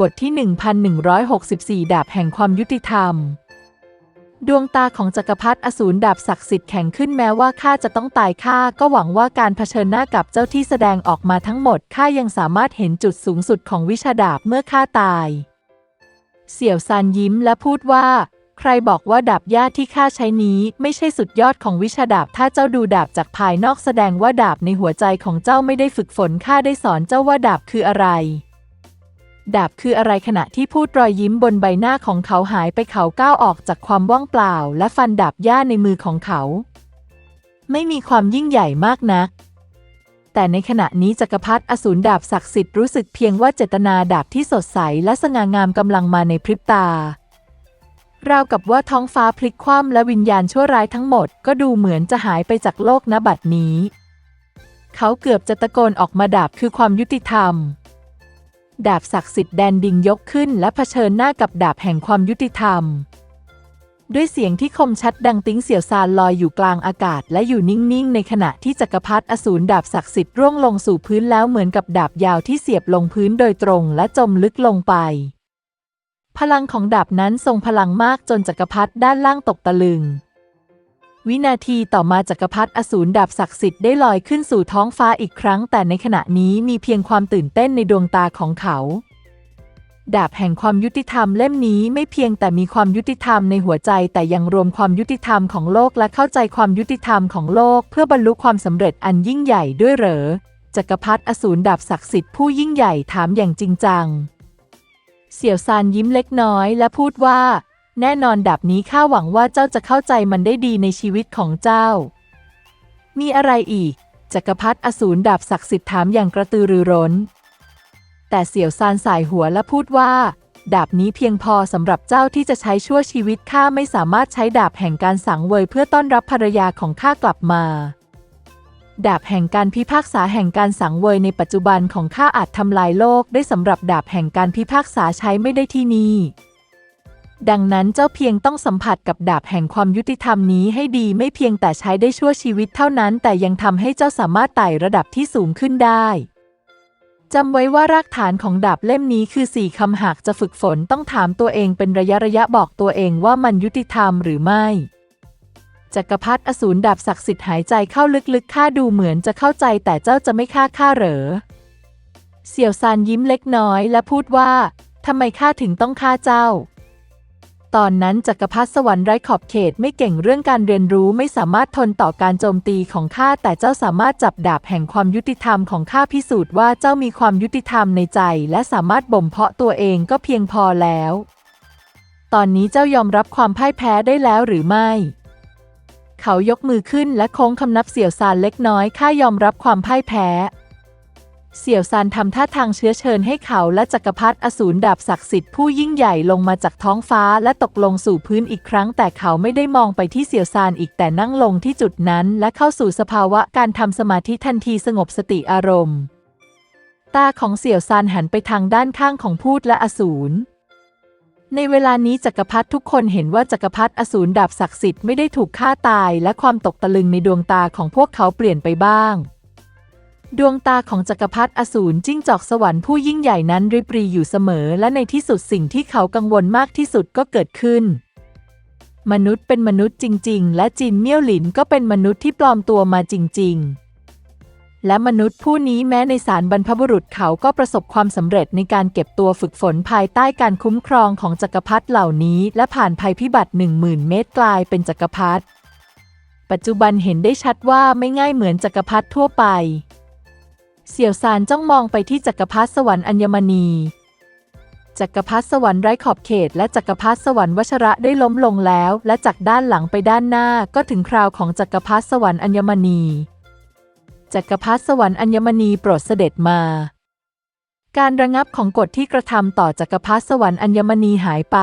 บทที่ 1164 ดาบแห่งความยุติธรรม ดวงตาของจักรพรรดิอสูรดาบศักดิ์สิทธิ์แข็งขึ้นแม้ว่าข้าจะต้องตายข้าก็หวังว่าการเผชิญหน้ากับเจ้าที่แสดงออกมาทั้งหมดข้ายังสามารถเห็นจุดสูงสุดของวิชาดาบเมื่อข้าตาย เสี่ยวซานยิ้มและพูดว่า ใครบอกว่าดาบย่าที่ข้าใช้นี้ไม่ใช่สุดยอดของวิชาดาบ ถ้าเจ้าดูดาบจากภายนอกแสดงว่าดาบในหัวใจของเจ้าไม่ได้ฝึกฝนข้าได้สอนเจ้าว่าดาบคืออะไร ดาบคืออะไรขณะที่พูดรอยยิ้มบนใบหน้าของเขาหายไปเขาก้าวออกจากความว่างเปล่า และฟันดาบย่าในมือของเขา ไม่มีความยิ่งใหญ่มากนัก แต่ในขณะนี้จักรพรรดิอสูรดาบศักดิ์สิทธิ์รู้สึกเพียงว่าเจตนาดาบที่สดใสและสง่างามกำลังมาในพริบตาราวกับว่าท้องฟ้าพลิกคว่ำและวิญญาณชั่วร้ายทั้งหมด ก็ดูเหมือนจะหายไปจากโลกณบัดนี้ เขาเกือบจะตะโกนออกมาดาบคือความยุติธรรม ดาบศักดิ์สิทธิ์แดนดิงยกขึ้นและเผชิญหน้ากับดาบแห่งความยุติธรรม ด้วยเสียงที่คมชัดดังติ้งเสี่ยวซานลอยอยู่กลางอากาศ และอยู่นิ่งๆ ในขณะที่จักรพรรดิอสูรดาบศักดิ์สิทธิ์ร่วงลงสู่พื้นแล้วเหมือนกับดาบยาวที่เสียบลงพื้นโดยตรงและจมลึกลงไป พลังของดาบนั้นทรงพลังมากจนจักรพรรดิด้านล่างตกตะลึง วินาทีต่อมาจักรพรรดิอสูรดาบศักดิ์สิทธิ์ได้ลอยขึ้นสู่ท้องฟ้าอีกครั้ง แต่ในขณะนี้มีเพียงความตื่นเต้นในดวงตาของเขา ดาบแห่งความยุติธรรมเล่มนี้ไม่เพียงแต่มีความยุติธรรมในหัวใจ แต่ยังรวมความยุติธรรมของโลกและเข้าใจความยุติธรรมของโลก เพื่อบรรลุความสำเร็จอันยิ่งใหญ่ด้วยเหรอจักรพรรดิอสูรดาบศักดิ์สิทธิ์ผู้ยิ่งใหญ่ถามอย่างจริงจัง เสี่ยวซานยิ้มเล็กน้อยและพูดว่า แน่นอนดาบนี้ข้าหวังว่าเจ้าจะเข้าใจมันได้ดีในชีวิตของเจ้า มีอะไรอีก จักรพรรดิอสูรดาบศักดิ์สิทธิ์ถามอย่างกระตือรือร้น แต่เสี่ยวซานสายหัวและพูดว่า ดาบนี้เพียงพอสำหรับเจ้าที่จะใช้ชั่วชีวิตข้าไม่สามารถใช้ดาบแห่งการสังเวยเพื่อต้อนรับภรรยาของข้ากลับมาดาบแห่งการพิพากษาแห่งการสังเวยในปัจจุบันของข้าอาจทำลายโลกได้สำหรับดาบแห่งการพิพากษาใช้ไม่ได้ที่นี่ ดังนั้นเจ้าเพียงต้องสัมผัสกับดาบแห่งความยุติธรรมนี้ให้ดีไม่เพียงแต่ใช้ได้ชั่วชีวิตเท่านั้น แต่ยังทำให้เจ้าสามารถไต่ระดับที่สูงขึ้นได้จำไว้ว่ารากฐานของดาบเล่มนี้คือสี่คำหากจะฝึกฝนต้องถามตัวเองเป็นระยะระยะบอกตัวเองว่ามันยุติธรรมหรือไม่จักรพรรดิอสูรดาบศักดิ์สิทธิ์หายใจเข้าลึกๆข้าดูเหมือนจะเข้าใจแต่เจ้าจะไม่ฆ่าข้าเหรอ เสี่ยวซานยิ้มเล็กน้อยและพูดว่าทำไมข้าถึงต้องฆ่าเจ้า ตอนนั้นจักรพรรดิสวรรค์ไร้ขอบเขตไม่เก่งเรื่องการเรียนรู้ไม่สามารถทนต่อการโจมตีของข้าแต่เจ้าสามารถจับดาบแห่งความยุติธรรมของข้าพิสูจน์ว่าเจ้ามีความยุติธรรมในใจ และสามารถบ่มเพาะตัวเองก็เพียงพอแล้ว ตอนนี้เจ้ายอมรับความพ่ายแพ้ได้แล้วหรือไม่ เขายกมือขึ้นและโค้งคำนับเสี่ยวซานเล็กน้อยข้ายอมรับความพ่ายแพ้ เสี่ยวซานทำท่าทางเชื้อเชิญให้เขาและจักรพรรดิอสูรดาบศักดิ์สิทธิ์ผู้ยิ่งใหญ่ลงมาจากท้องฟ้าและตกลงสู่พื้นอีกครั้ง แต่เขาไม่ได้มองไปที่เสี่ยวซานอีกแต่นั่งลงที่จุดนั้น และเข้าสู่สภาวะการทำสมาธิทันทีสงบสติอารมณ์ ตาของเสี่ยวซานหันไปทางด้านข้างของพูดและอสูรในเวลานี้จักรพรรดิทุกคนเห็นว่าจักรพรรดิอสูรดาบศักดิ์สิทธิ์ไม่ได้ถูกฆ่าตายและความตกตะลึงในดวงตาของพวกเขาเปลี่ยนไปบ้าง ดวงตาของจักรพรรดิอสูรจิ้งจอกสวรรค์ผู้ยิ่งใหญ่นั้นริบรีอยู่เสมอ และในที่สุดสิ่งที่เขากังวลมากที่สุดก็เกิดขึ้น มนุษย์เป็นมนุษย์จริง ๆ และจินเมี่ยวหลินก็เป็นมนุษย์ที่ปลอมตัวมาจริง ๆ และมนุษย์ผู้นี้แม้ในสารบรรพบุรุษเขาก็ประสบความสำเร็จในการเก็บตัวฝึกฝนภายใต้การคุ้มครองของจักรพรรดิเหล่านี้ และผ่านภัยพิบัติหนึ่งหมื่นเมตรกลายเป็นจักรพรรดิปัจจุบันเห็นได้ชัดว่าไม่ง่ายเหมือนจักรพรรดิทั่วไป เสี่ยวซานจ้องมองไปที่จักรพรรดิสวรรค์อัญมณี จักรพรรดิสวรรค์ไร้ขอบเขต และจักรพรรดิสวรรค์วชระได้ล้มลงแล้ว และจากด้านหลังไปด้านหน้าก็ถึงคราวของจักรพรรดิสวรรค์อัญมณี จักรพรรดิสวรรค์อัญมณีโปรดเสด็จมา การระงับของกฎที่กระทำต่อจักรพรรดิสวรรค์อัญมณีหายไป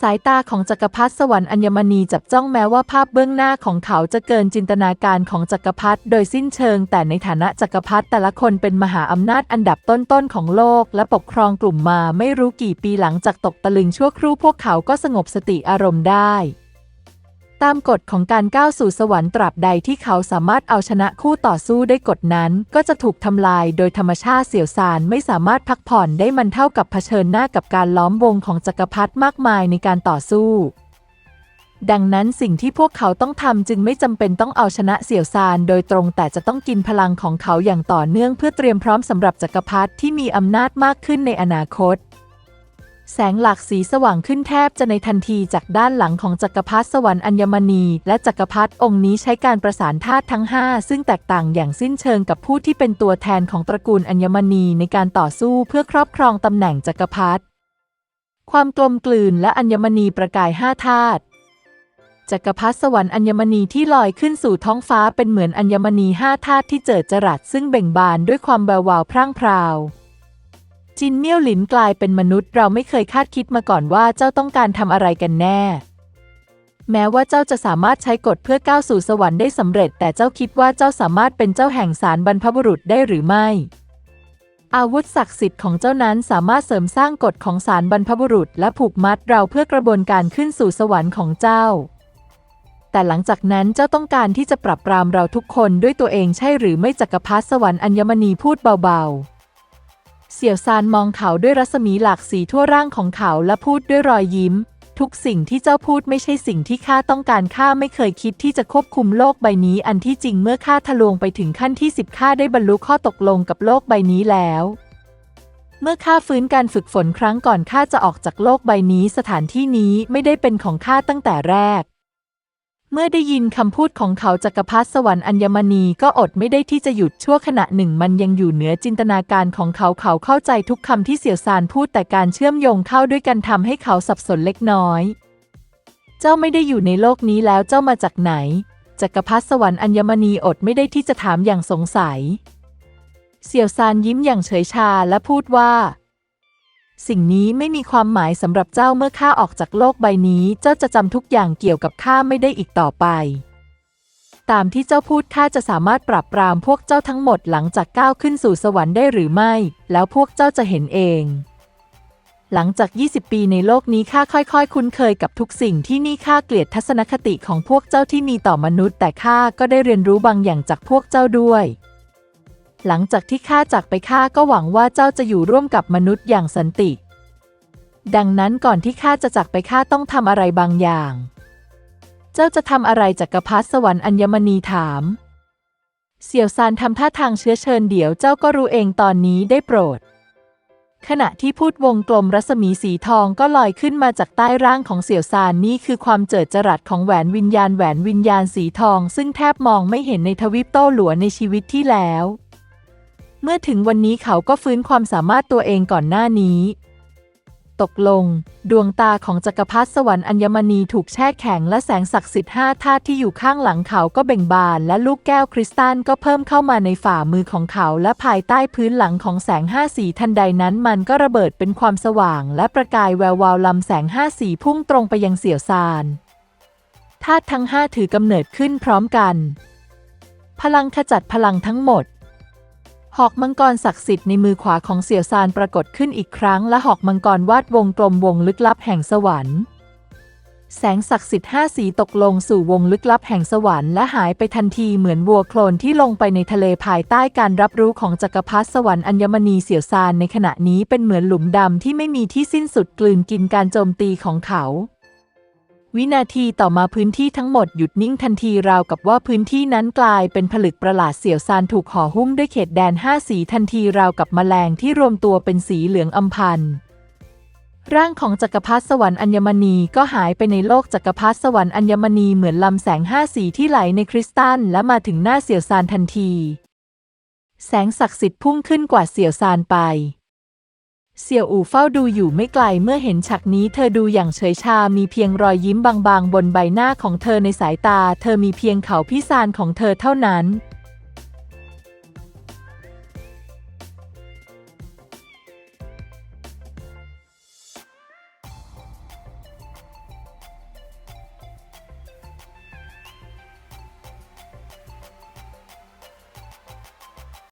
สายตาของจักรพรรดิสวรรค์อัญมณีจับจ้องแม้ว่าภาพเบื้องหน้าของเขาจะเกินจินตนาการของจักรพรรดิโดยสิ้นเชิง แต่ในฐานะจักรพรรดิแต่ละคนเป็นมหาอำนาจอันดับต้นๆของโลก และปกครองกลุ่มมาไม่รู้กี่ปีหลังจากตกตะลึงชั่วครู่พวกเขาก็สงบสติอารมณ์ได้ ตามกฎของการก้าวสู่สวรรค์ตราบใดที่เขาสามารถเอาชนะคู่ต่อสู้ได้กฎนั้น ก็จะถูกทำลายโดยธรรมชาติเสี่ยวซานไม่สามารถพักผ่อนได้มันเท่ากับเผชิญหน้ากับการล้อมวงของจักรพรรดิมากมายในการต่อสู้ ดังนั้นสิ่งที่พวกเขาต้องทำจึงไม่จำเป็นต้องเอาชนะเสี่ยวซานโดยตรงแต่จะต้องกินพลังของเขาอย่างต่อเนื่องเพื่อเตรียมพร้อมสำหรับจักรพรรดิที่มีอำนาจมากขึ้นในอนาคต แสงหลักสีสว่างขึ้นแทบจะในทันทีจากด้านหลังของจักรพรรดิสวรรค์อัญมณี และจักรพรรดิองค์นี้ใช้การประสานธาตุทั้ง 5 ซึ่งแตกต่างอย่างสิ้นเชิงกับผู้ที่เป็นตัวแทนของตระกูลอัญมณีในการต่อสู้เพื่อครอบครองตำแหน่งจักรพรรดิความกลมกลืนและอัญมณีประกายห้าธาตุจักรพรรดิสวรรค์อัญมณีที่ลอยขึ้นสู่ท้องฟ้าเป็นเหมือนอัญมณีห้าธาตุที่เจิดจรัสซึ่งเบ่งบานด้วยความแวววาวพร่างพราว จินเมี่ยวหลินกลายเป็นมนุษย์เราไม่เคยคาดคิดมาก่อนว่าเจ้าต้องการทำอะไรกันแน่ แม้ว่าเจ้าจะสามารถใช้กฎเพื่อก้าวสู่สวรรค์ได้สำเร็จ แต่เจ้าคิดว่าเจ้าสามารถเป็นเจ้าแห่งสารบรรพบุรุษได้หรือไม่ อาวุธศักดิ์สิทธิ์ของเจ้านั้นสามารถเสริมสร้างกฎของสารบรรพบุรุษ และผูกมัดเราเพื่อกระบวนการขึ้นสู่สวรรค์ของเจ้า แต่หลังจากนั้นเจ้าต้องการที่จะปรับปรามเราทุกคนด้วยตัวเองใช่หรือไม่จักรพรรดิสวรรค์อัญมณีพูดเบาๆ เสี่ยวซานมองเขาด้วยรัศมีหลากสีทั่วร่างของเขาและพูดด้วยรอยยิ้ม ทุกสิ่งที่เจ้าพูดไม่ใช่สิ่งที่ข้าต้องการข้าไม่เคยคิดที่จะควบคุมโลกใบนี้ อันที่จริงเมื่อข้าทะลวงไปถึงขั้นที่สิบข้าได้บรรลุข้อตกลงกับโลกใบนี้แล้วเมื่อข้าฟื้นการฝึกฝนครั้งก่อนข้าจะออกจากโลกใบนี้ สถานที่นี้ไม่ได้เป็นของข้าตั้งแต่แรก มื่อได้ยินคำพูดของเขาจักรพรรดิสวรรค์อัญมณีก็อดไม่ได้ที่จะหยุดชั่วขณะหนึ่ง มันยังอยู่เหนือจินตนาการของเขาเขาเข้าใจทุกคำที่เสี่ยวซานพูดแต่การเชื่อมโยงเข้าด้วยกันทำให้เขาสับสนเล็กน้อย เจ้าไม่ได้อยู่ในโลกนี้แล้วเจ้ามาจากไหนจักรพรรดิสวรรค์อัญมณีอดไม่ได้ที่จะถามอย่างสงสัย เสี่ยวซานยิ้มอย่างเฉยชาและพูดว่า สิ่งนี้ไม่มีความหมายสำหรับเจ้าเมื่อข้าออกจากโลกใบนี้ เจ้าจะจำทุกอย่างเกี่ยวกับข้าไม่ได้อีกต่อไป ตามที่เจ้าพูดข้าจะสามารถปราบปรามพวกเจ้าทั้งหมดหลังจากก้าวขึ้นสู่สวรรค์ได้หรือไม่ แล้วพวกเจ้าจะเห็นเอง หลังจาก 20 ปีในโลกนี้ข้าค่อยๆ คุ้นเคยกับทุกสิ่งที่นี่ข้าเกลียดทัศนคติของพวกเจ้าที่มีต่อมนุษย์ แต่ข้าก็ได้เรียนรู้บางอย่างจากพวกเจ้าด้วย หลังจากที่ข้าจากไปข้าก็หวังว่าเจ้าจะอยู่ร่วมกับมนุษย์อย่างสันติ ดังนั้นก่อนที่ข้าจะจากไปข้าต้องทำอะไรบางอย่าง เจ้าจะทำอะไรจักรพรรดิสวรรค์อัญมณีถาม เสี่ยวซานทำท่าทางเชื้อเชิญเดี๋ยวเจ้าก็รู้เองตอนนี้ได้โปรด ขณะที่พูดวงกลมรัศมีสีทองก็ลอยขึ้นมาจากใต้ร่างของเสี่ยวซานนี่คือความเจิดจรัสของแหวนวิญญาณแหวนวิญญาณสีทอง ซึ่งแทบมองไม่เห็นในทวิปโต้หลัวในชีวิตที่แล้ว เมื่อถึงวันนี้เขาก็ฟื้นความสามารถตัวเองก่อนหน้านี้ ตกลง ดวงตาของจักรพรรดิสวรรค์อัญมณีถูกแช่แข็งและแสงศักดิ์สิทธิ์ห้าธาตุที่อยู่ข้างหลังเขาก็เบ่งบาน และลูกแก้วคริสตัลก็เพิ่มเข้ามาในฝ่ามือของเขาและภายใต้พื้นหลังของแสงห้าสีทันใดนั้นมันก็ระเบิดเป็นความสว่าง และประกายแวววาวลำแสงห้าสีพุ่งตรงไปยังเสี่ยวซานธาตุทั้งห้าถือกำเนิดขึ้นพร้อมกันพลังขจัดพลังทั้งหมด หอกมังกรศักดิ์สิทธิ์ในมือขวาของเสี่ยวซานปรากฏขึ้นอีกครั้ง และหอกมังกรวาดวงกลมวงลึกลับแห่งสวรรค์ แสงศักดิ์สิทธิ์ห้าสีตกลงสู่วงลึกลับแห่งสวรรค์และหายไปทันทีเหมือนวัวโคลนที่ลงไปในทะเลภายใต้การรับรู้ของจักรพรรดิสวรรค์อัญมณีเสี่ยวซานในขณะนี้เป็นเหมือนหลุมดำที่ไม่มีที่สิ้นสุดกลืนกินการโจมตีของเขา วินาทีต่อมาพื้นที่ทั้งหมดหยุดนิ่งทันทีราวกับว่าพื้นที่นั้นกลายเป็นผลึกประหลาดเสี่ยวซานถูกห่อหุ้มด้วยเขตแดนห้าสีทันทีราวกับแมลงที่รวมตัวเป็นสีเหลืองอำพันร่างของจักรพรรดิสวรรค์อัญมณีก็หายไปในโลกจักรพรรดิสวรรค์อัญมณีเหมือนลำแสงห้าสีที่ไหลในคริสตัลและมาถึงหน้าเสี่ยวซานทันที แสงศักดิ์สิทธิ์พุ่งขึ้นกว่าเสี่ยวซานไป เสี่ยวอู่เฝ้าดูอยู่ไม่ไกลเมื่อเห็นฉากนี้เธอดูอย่างเฉยชา มีเพียงรอยยิ้มบางๆ บนใบหน้าของเธอในสายตา เธอมีเพียงเขาพิซานของเธอเท่านั้น